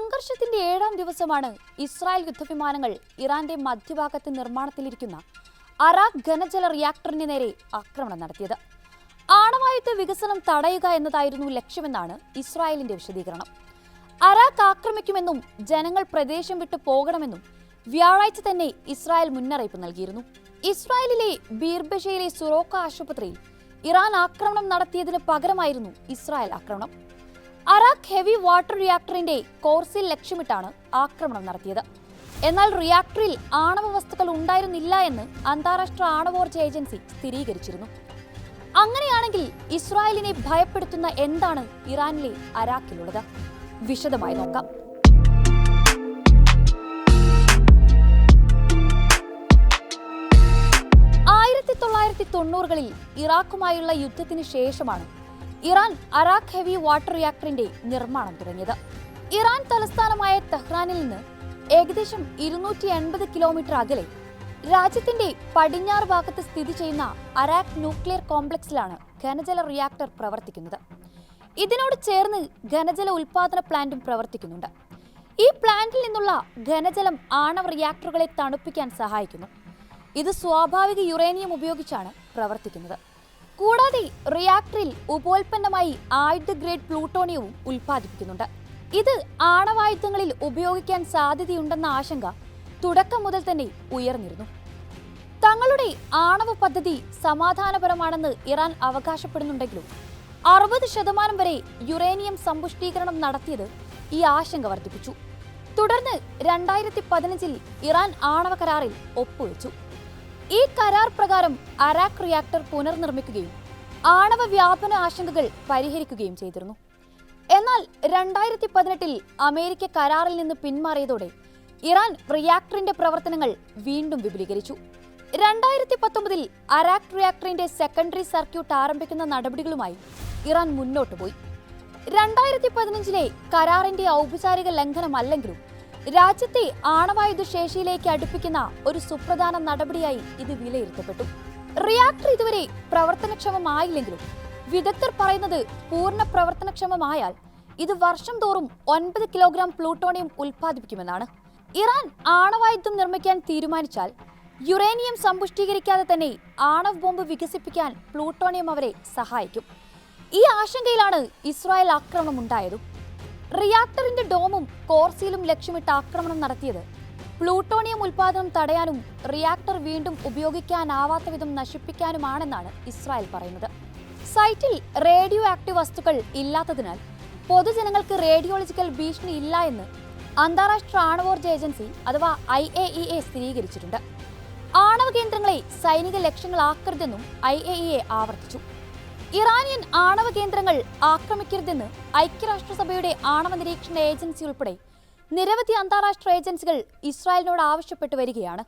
സംഘർഷത്തിന്റെ ഏഴാം ദിവസമാണ് ഇസ്രായേൽ യുദ്ധവിമാനങ്ങൾ ഇറാന്റെ മധ്യഭാഗത്ത് നിർമ്മാണത്തിലിരിക്കുന്ന അറാഖ് ഘനജല റിയാക്ടറിന് നേരെ ആക്രമണം നടത്തിയത്. ആണവായുധ വികസനം തടയുക എന്നതായിരുന്നു ലക്ഷ്യമെന്നാണ് ഇസ്രായേലിന്റെ വിശദീകരണം. അറാഖ് ആക്രമിക്കുമെന്നും ജനങ്ങൾ പ്രദേശം വിട്ടു പോകണമെന്നും വ്യാഴാഴ്ച തന്നെ ഇസ്രായേൽ മുന്നറിയിപ്പ് നൽകിയിരുന്നു. ഇസ്രായേലിലെ ബീർബഷയിലെ സുറോക്ക ആശുപത്രിയിൽ ഇറാൻ ആക്രമണം നടത്തിയതിന് പകരമായിരുന്നു ഇസ്രായേൽ ആക്രമണം. അറാഖ് ഹെവി വാട്ടർ റിയാക്ടറിന്റെ കോർസിൽ ലക്ഷ്യമിട്ടാണ് ആക്രമണം നടത്തിയത്. എന്നാൽ റിയാക്ടറിൽ ആണവ വസ്തുക്കൾ ഉണ്ടായിരുന്നില്ല എന്ന് അന്താരാഷ്ട്ര ആണവോർജ ഏജൻസി സ്ഥിരീകരിച്ചിരുന്നു. അങ്ങനെയാണെങ്കിൽ ഇസ്രായേലിനെ ഭയപ്പെടുത്തുന്ന എന്താണ് ഇറാനിലെ അരാക്കിലുള്ളത് വിശദമായി നോക്കാം. ആയിരത്തി തൊള്ളായിരത്തി തൊണ്ണൂറുകളിൽ ഇറാഖുമായുള്ള യുദ്ധത്തിന് ശേഷമാണ് ഇറാൻ അറാഖ് ഹെവി വാട്ടർ റിയാക്ടറിന്റെ നിർമ്മാണം തുടങ്ങിയത്. ഇറാൻ തലസ്ഥാനമായ തെഹ്റാനിൽ നിന്ന് ഏകദേശം ഇരുന്നൂറ്റി എൺപത് കിലോമീറ്റർ അകലെ രാജ്യത്തിന്റെ പടിഞ്ഞാറ് ഭാഗത്ത് സ്ഥിതി ചെയ്യുന്ന അറാഖ് ന്യൂക്ലിയർ കോംപ്ലക്സിലാണ് ഖനജല റിയാക്ടർ പ്രവർത്തിക്കുന്നത്. ഇതിനോട് ചേർന്ന് ഖനജല ഉൽപാദന പ്ലാന്റും പ്രവർത്തിക്കുന്നുണ്ട്. ഈ പ്ലാന്റിൽ നിന്നുള്ള ഖനജലം ആണവ റിയാക്ടറുകളെ തണുപ്പിക്കാൻ സഹായിക്കുന്നു. ഇത് സ്വാഭാവിക യുറേനിയം ഉപയോഗിച്ചാണ് പ്രവർത്തിക്കുന്നത്. കൂടാതെ റിയാക്ടറിൽ ഉപോൽപ്പന്നമായി ആയുധ ഗ്രേഡ് പ്ലൂട്ടോണിയവും ഉൽപ്പാദിപ്പിക്കുന്നുണ്ട്. ഇത് ആണവായുധങ്ങളിൽ ഉപയോഗിക്കാൻ സാധ്യതയുണ്ടെന്ന ആശങ്ക തുടക്കം മുതൽ തന്നെ ഉയർന്നിരുന്നു. തങ്ങളുടെ ആണവ പദ്ധതി സമാധാനപരമാണെന്ന് ഇറാൻ അവകാശപ്പെടുന്നുണ്ടെങ്കിലും അറുപത് ശതമാനം വരെ യുറേനിയം സമ്പുഷ്ടീകരണം നടത്തിയത് ഈ ആശങ്ക വർദ്ധിപ്പിച്ചു. തുടർന്ന് രണ്ടായിരത്തി പതിനഞ്ചിൽ ഇറാൻ ആണവ കരാറിൽ ഒപ്പുവെച്ചു. ഈ കരാർ പ്രകാരം അറാഖ് റിയാക്ടർ പുനർനിർമ്മിക്കുകയും ആണവ വ്യാപന ആശങ്കകൾ പരിഹരിക്കുകയും ചെയ്തിരുന്നു. എന്നാൽ രണ്ടായിരത്തി പതിനെട്ടിൽ അമേരിക്ക കരാറിൽ നിന്ന് പിന്മാറിയതോടെ ഇറാൻ റിയാക്ടറിന്റെ പ്രവർത്തനങ്ങൾ വീണ്ടും വിപുലീകരിച്ചു. രണ്ടായിരത്തി പത്തൊമ്പതിൽ അറാഖ് റിയാക്ടറിന്റെ സെക്കൻഡറി സർക്യൂട്ട് ആരംഭിക്കുന്ന നടപടികളുമായി ഇറാൻ മുന്നോട്ട് പോയി. രണ്ടായിരത്തി പതിനഞ്ചിലെ കരാറിന്റെ ഔപചാരിക ലംഘനമല്ലെങ്കിലും രാജ്യത്തെ ആണവായുധ ശേഷിയിലേക്ക് അടുപ്പിക്കുന്ന ഒരു സുപ്രധാന നടപടിയായി ഇത് വിലയിരുത്തപ്പെട്ടു. റിയാക്ടർ ഇതുവരെ പ്രവർത്തനക്ഷമമായില്ലെങ്കിലും വിദഗ്ധർ പറയുന്നത് പൂർണ പ്രവർത്തനക്ഷമമായാൽ ഇത് വർഷം തോറും ഒൻപത് കിലോഗ്രാം പ്ലൂട്ടോണിയം ഉൽപ്പാദിപ്പിക്കുമെന്നാണ്. ഇറാൻ ആണവായുധം നിർമ്മിക്കാൻ തീരുമാനിച്ചാൽ യുറേനിയം സമ്പുഷ്ടീകരിക്കാതെ തന്നെ ആണവ ബോംബ് വികസിപ്പിക്കാൻ പ്ലൂട്ടോണിയം അവരെ സഹായിക്കും. ഈ ആശങ്കയിലാണ് ഇസ്രായേൽ ആക്രമണം ഉണ്ടായതും റിയാക്ടറിന്റെ ഡോമും കോർസിയിലും ലക്ഷ്യമിട്ട് ആക്രമണം നടത്തിയത്. പ്ലൂട്ടോണിയം ഉൽപാദനം തടയാനും റിയാക്ടർ വീണ്ടും ഉപയോഗിക്കാനാവാത്ത വിധം നശിപ്പിക്കാനുമാണെന്നാണ് ഇസ്രായേൽ പറയുന്നത്. സൈറ്റിൽ റേഡിയോ ആക്റ്റീവ് വസ്തുക്കൾ ഇല്ലാത്തതിനാൽ പൊതുജനങ്ങൾക്ക് റേഡിയോളജിക്കൽ ഭീഷണി ഇല്ല എന്ന് അന്താരാഷ്ട്ര ആണവോർജ ഏജൻസി അഥവാ ഐ എ ഇ എ സ്ഥിരീകരിച്ചിട്ടുണ്ട്. ആണവ കേന്ദ്രങ്ങളെ സൈനിക ലക്ഷ്യങ്ങളാക്കരുതെന്നും ഐ എ ഇ എ ആവർത്തിച്ചു. ഇറാനിയൻ ആണവ കേന്ദ്രങ്ങൾ ആക്രമിക്കരുതെന്ന് ഐക്യരാഷ്ട്രസഭയുടെ ആണവ നിരീക്ഷണ ഏജൻസി ഉൾപ്പെടെ നിരവധി അന്താരാഷ്ട്ര ഏജൻസികൾ ഇസ്രായേലിനോട് ആവശ്യപ്പെട്ടു വരികയാണ്.